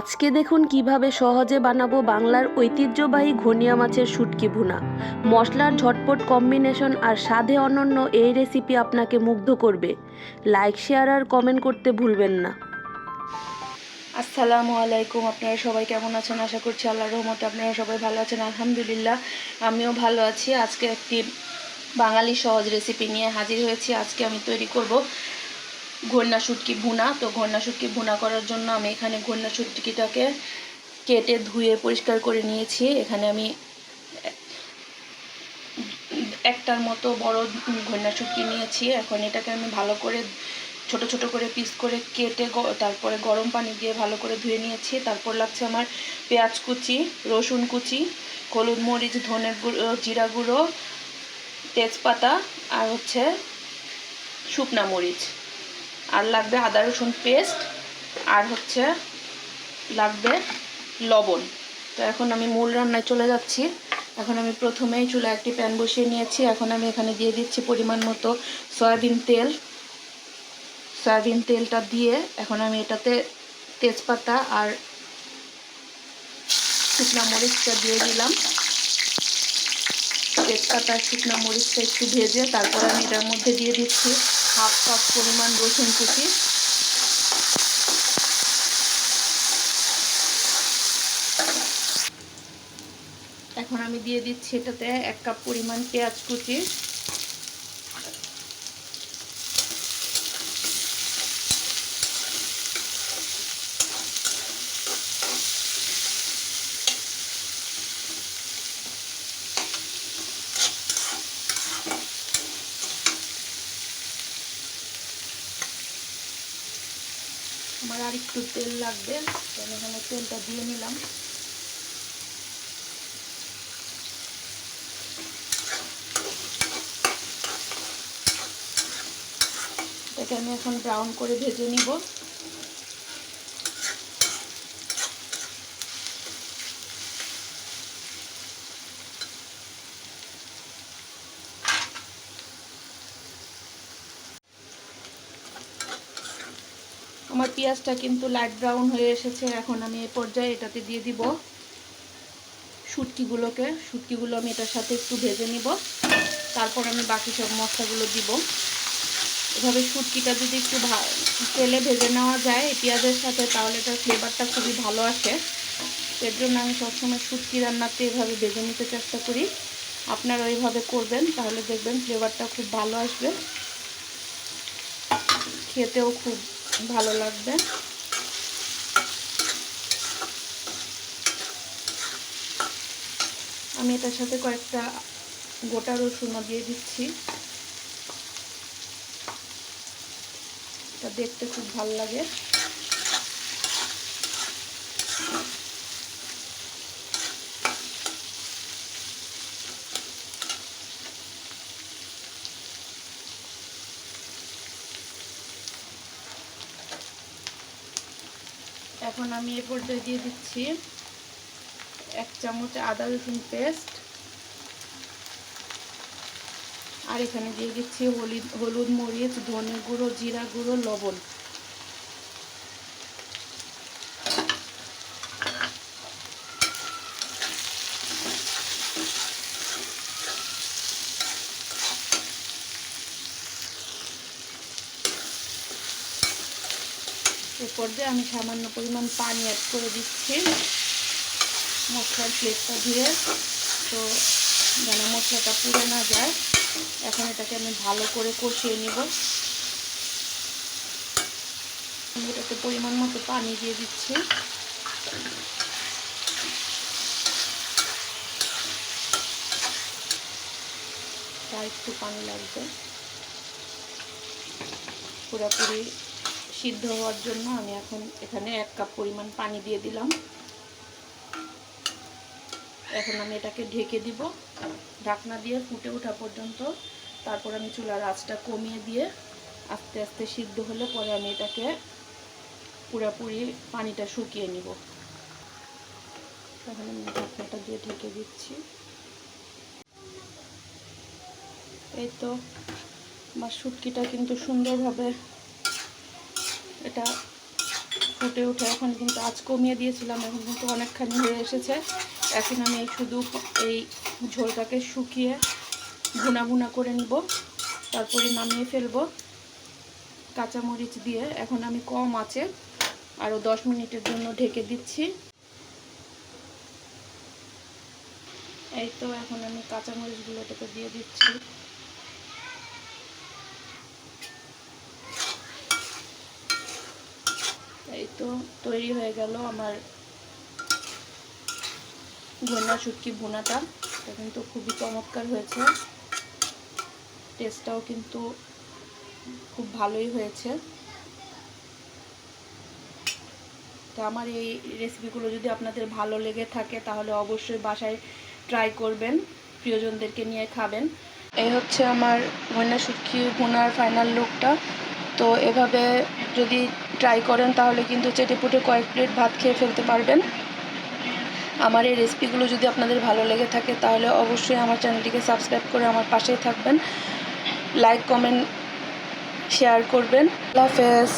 আজকে দেখুন কীভাবে সহজে বানাবো বাংলার ঐতিহ্যবাহী ঘনিয়া মাছের শুটকি ভুনা। মশলার ঝটপট কম্বিনেশন আর স্বাদে অনন্য এই রেসিপি আপনাকে মুগ্ধ করবে। লাইক শেয়ার আর কমেন্ট করতে ভুলবেন না। আসসালামু আলাইকুম, আপনারা সবাই কেমন আছেন? আশা করছি আল্লাহর রহমতে আপনারা সবাই ভালো আছেন। আলহামদুলিল্লাহ, আমিও ভালো আছি। আজকে একটি বাঙালি সহজ রেসিপি নিয়ে হাজির হয়েছি। আজকে আমি তৈরি করব ঘন্না শুটকি ভুনা। তো ঘন্না শুটকি ভুনা করার জন্য আমি এখানে ঘন্না শুটকিটাকে কেটে ধুয়ে পরিষ্কার করে নিয়েছি। এখানে আমি একটার মতো বড় ঘন্না শুটকি নিয়েছি। এখন এটাকে আমি ভালো করে ছোট ছোট করে পিস করে কেটে তারপরে গরম পানি দিয়ে ভালো করে ধুয়ে নিয়েছি। তারপর লাগছে আমার পেঁয়াজ কুচি, রসুন কুচি, হলুদ মরিচ ধনের গুঁড়ো জিরা গুঁড়ো, তেজপাতা আর হচ্ছে শুকনা মরিচ। আর লাগবে আদা, রসুন পেস্ট আর হচ্ছে লাগবে লবণ। তো এখন আমি মূল রান্নায় চলে যাচ্ছি। এখন আমি প্রথমেই চুলা একটি প্যান বসিয়ে নিয়েছি। এখন আমি এখানে দিয়ে দিচ্ছি পরিমাণ মতো সয়াবিন তেল। সয়াবিন তেলটা দিয়ে এখন আমি এটাতে তেজপাতা আর শুকনা মরিচটা দিয়ে দিলাম। তেজপাতা শুকনা মরিচটা একটু ভেজে তারপর আমি এটার মধ্যে দিয়ে দিচ্ছি। হাফ কাপ পরিমাণ রসুন কুচি। এখন আমি দিয়ে দিচ্ছি এটাতে এক কাপ পরিমাণ পেঁয়াজ কুচি। আমার আর একটু তেল লাগবে। তাহলে এখানে তেলটা দিয়ে নিলাম। এটাকে আমি এখন ব্রাউন করে ভেজে নিব। আমার পেঁয়াজটা কিন্তু লাইট ব্রাউন হয়ে এসেছে, এখন আমি এই পর্যায়ে এটাতে দিয়ে দিব শুটকিগুলোকে। শুটকিগুলো আমি এটার সাথে একটু ভেজে নিব, তারপর আমি বাকি সব মশলাগুলো দিব। এভাবে শুটকিটা যদি একটু তেলে ভেজে নেওয়া যায় পেঁয়াজের সাথে, তাহলে এটার ফ্লেভারটা খুবই ভালো আসে। এর জন্য আমি সবসময় শুটকি রান্নাতে এভাবে ভেজে নিতে চেষ্টা করি। আপনারা এইভাবে করবেন, তাহলে দেখবেন ফ্লেভারটা খুব ভালো আসবে। খেতেও খুব ভালো লাগবে। আমি এটার সাথে কয়েকটা গোটা রসুনও দিয়ে দিচ্ছি। দেখতে খুব ভালো লাগে। এখন আমি এ পর্যায়ে দিয়ে দিচ্ছি এক চামচ আদা রসুন পেস্ট। আর এখানে দিয়ে দিচ্ছি হলুদ হলুদ মরিচ, ধনে গুঁড়ো, জিরা গুঁড়ো, লবণ। এ পর্যায়ে আমি সামান্য পরিমাণ পানি অ্যাড করে দিচ্ছি। মশলার প্লেটটা ধুয়ে তো যেন মশলাটা পুড়ে না যায়, এখন এটাকে আমি ভালো করে কষিয়ে নিব। আমি এটাতে পরিমাণ মতো পানি দিয়ে দিচ্ছি। তার একটু পানি লাগবে। পুরোপুরি সিদ্ধ হওয়ার জন্য আমি এখন এখানে এক কাপ পরিমাণ পানি দিয়ে দিলাম। এখন আমি এটাকে ঢেকে দিব। ঢাকনা দিয়ে ফুটে ওঠা পর্যন্ত। তারপর আমি চুলার আঁচটা কমিয়ে দিয়ে আস্তে আস্তে সিদ্ধ হলে পরে আমি এটাকে পুরোপুরি পানিটা শুকিয়ে নিব। এখন আমি ঢাকনাটা দিয়ে ঢেকে দিচ্ছি। এই তো, আমার শুটকিটা কিন্তু সুন্দরভাবে এটা ফুটে উঠে। এখন কিন্তু আঁচ কমিয়ে দিয়েছিলাম, এখন কিন্তু অনেকখানি হয়ে এসেছে। এখন আমি শুধু এই ঝোলটাকে শুকিয়ে ভুনা ভুনা করে নিব, তারপরে নামিয়ে ফেলব কাঁচামরিচ দিয়ে। এখন আমি কম আছে আরও দশ মিনিটের জন্য ঢেকে দিচ্ছি। এই তো, এখন আমি কাঁচামরিচগুলো এটাকে দিয়ে দিচ্ছি। এই তো তৈরি হয়ে গেল আমার ঘন্না শুটকি ভুনাটা। এটা কিন্তু খুবই চমৎকার হয়েছে। টেস্টটাও কিন্তু খুব ভালোই হয়েছে। তো আমার এই রেসিপিগুলো যদি আপনাদের ভালো লেগে থাকে, তাহলে অবশ্যই বাসায় ট্রাই করবেন। প্রিয়জনদেরকে নিয়ে খাবেন। এই হচ্ছে আমার ঘন্না শুটকি ভুনার ফাইনাল লুকটা তো এভাবে যদি ট্রাই করেন, তাহলে কিন্তু চেটেপুটে কয়েক প্লেট ভাত খেয়ে ফেলতে পারবেন। আমার এই রেসিপিগুলো যদি আপনাদের ভালো লেগে থাকে, তাহলে অবশ্যই আমার চ্যানেলটিকে সাবস্ক্রাইব করে আমার পাশেই থাকবেন। লাইক, কমেন্ট, শেয়ার করবেন। আল্লাহ হাফেজ।